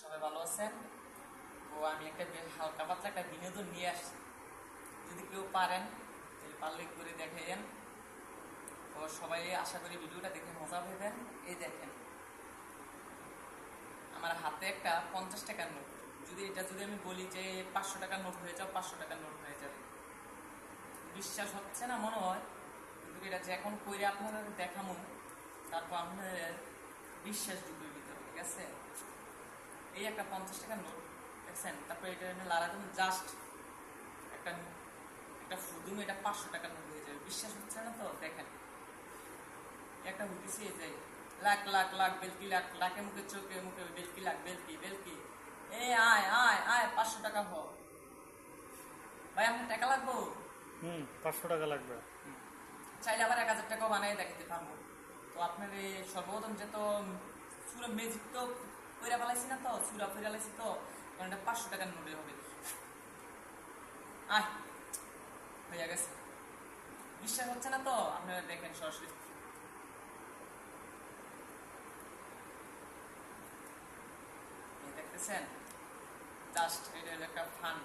সবাই ভালো আছেন? তো আমি একটা হালকা পাতলা একটা বিনোদন নিয়ে আসছি। যদি কেউ পারেন তাহলে পারলে করে দেখাইয়েন তো সবাই আশা করি ভিডিওটা দেখে মজা পাবেন। এই দেখেন, আমার হাতে একটা পঞ্চাশ টাকার নোট। যদি এটা যদি আমি বলি যে পাঁচশো টাকার নোট হয়ে যাও, পাঁচশো টাকার নোট হয়ে যাবে। বিশ্বাস হচ্ছে না, মনে হয়। কিন্তু এটা যে এখন কইরে আপনাদের দেখামো, তারপর আপনাদের বিশ্বাস ডুবে ভিতরে, ঠিক আছে? এই একটা পঞ্চাশ টাকার নোট দেখছেন তারপর এটা এনে লাগাতেন জাস্ট একটা একটা ফুদুম এটা পাঁচশো টাকার নোট হয়ে যাবে। বিশ্বাস হচ্ছে না তো? দেখেন। একটা হুকিসি এই যে লাখ লাখ লাখ বেলকি লাখ লাখে মুখে চোখে মুখে বেলকি লাখ বেলকি বেলকি। এ আয় আয় আয় পাঁচশো টাকা হ। ভাই আপনার টাকা লাগবো? হুম পাঁচশো টাকা লাগবে। চাইলে আবার এক হাজার টাকাও বানিয়ে দেখাতে পারব। তো আপনার এই সর্বপ্রথম যে তো মেজিক তো কইরা ফেলাইছি না তো সুরা ফিরা লাইছি তো, কারণ এটা পাঁচশো টাকার নোটে হবে। আয় হয়ে গেছে। বিশ্বাস হচ্ছে না তো? আপনারা দেখেন সরাসরি। দেখতেছেন? জাস্ট এটা হলো একটা ফান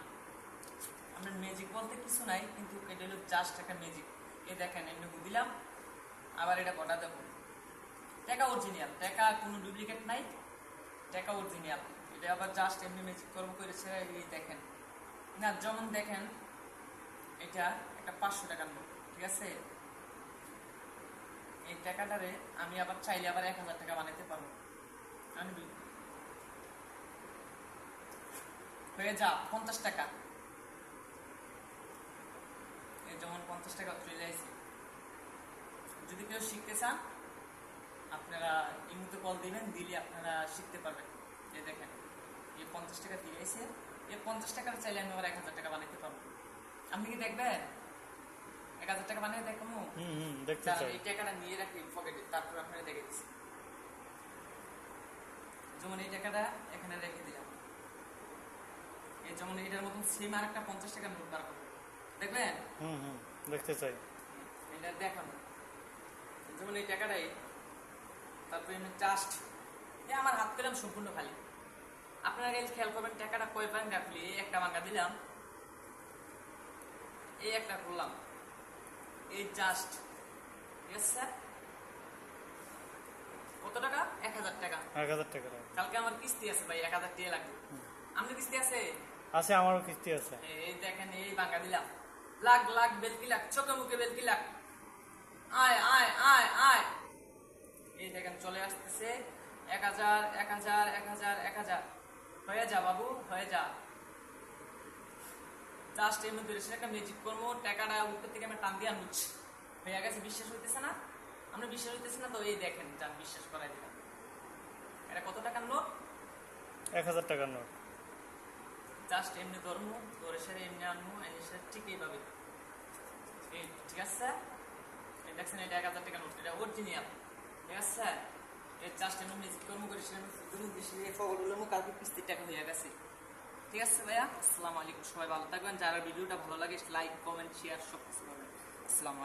আপনার ম্যাজিক বলতে কিছু নাই, কিন্তু এটা হলো জাস্ট একটা ম্যাজিক এই দেখেন এমনি দিলাম, আবার এটা কটা দেবো। টাকা অরিজিনাল টাকা কোনো ডুপ্লিকেট নাই। টাকা অরিজিনাল এটা আবার জাস্ট এমনি ম্যাজিক কর্ম করেছে এই দেখেন। না, যেমন দেখেন, এটা একটা পাঁচশো টাকার নোট, ঠিক আছে? এই টাকাটারে আমি আবার চাইলে আবার এক হাজার টাকা বানাইতে পারব। আনবি। হয়ে যা, পঞ্চাশ টাকা। যেমন পঞ্চাশ টাকা চলে আসছে যদি কেউ শিখতে চান আপনারা ইমুতে কল দিবেন দিলে আপনারা শিখতে পারবেন। এই দেখেন এই পঞ্চাশ টাকা দিয়ে এসে এই পঞ্চাশ টাকার চাইলে আমি আবার এক হাজার টাকা বানাইতে পারব। আপনি কি দেখবেন? এক হাজার টাকা বানিয়ে দেখো হুম হুম দেখতে দাঁড়ান, চাই। এই টাকাটা নিয়ে রাখি পকেটে তারপর আপনারা দেখে দিচ্ছি যেমন এই টাকাটা এখানে রেখে দিলাম। এই যেমন এটার মতন সেম আর একটা পঞ্চাশ টাকা নোট বার করব। দেখবেন? হুম হুম দেখতে চাই। এটা দেখানো যেমন এই টাকাটাই তারপরে এমনি জাস্ট এ আমার হাত পেলাম সম্পূর্ণ খালি। আপনারা গেলে খেয়াল করবেন টাকাটা কয় ব্যাংক রাখলি এই একটা ভাঙা দিলাম। এই একটা করলাম। এই জাস্ট ঠিক আছে? স্যার কত টাকা? এক হাজার টাকা। এক হাজার টাকা কালকে আমার কিস্তি আছে ভাই এক হাজার টাকা লাগবে। আপনার কিস্তি আছে? আছে আমারও কিস্তি আছে। এই দেখেন এই ভাঙা দিলাম। লাখ লাখ বেলকি লাখ চোখে মুখে বেলকি লাখ আয় আয় আয় আয়। এই দেখেন চলে আসতেছে। এক হাজার এক হাজার এক হাজার এক হাজার। হয়ে যা বাবু হয়ে যা। জাস্ট মধ্যে রেসে একটা ম্যাজিক করব টাকাটা উপর থেকে আমি টান দিয়ে আনুচ্ছি হয়ে গেছে বিশ্বাস হইতেছে না? আমরা বিশ্বাস হইতেছে না তো এই দেখেন যান বিশ্বাস করাই দিলাম। এটা কত টাকার নোট? এক হাজার টাকার নোট। জাস্ট এমনি ধরবো ধরে সেরে এমনি আনব এনে সেরে ঠিক এইভাবে। এই ঠিক আছে? স্যার দেখছেন এটা এক হাজার টাকা নোট এটা অরিজিনাল ঠিক আছে কালকে গেছে। ঠিক আছে ভাইয়া? আসসালামু আলাইকুম, সবাই ভালো থাকবেন। যারা ভিডিওটা ভালো লাগে লাইক কমেন্ট শেয়ার সব কিছু করবেন আসসালামু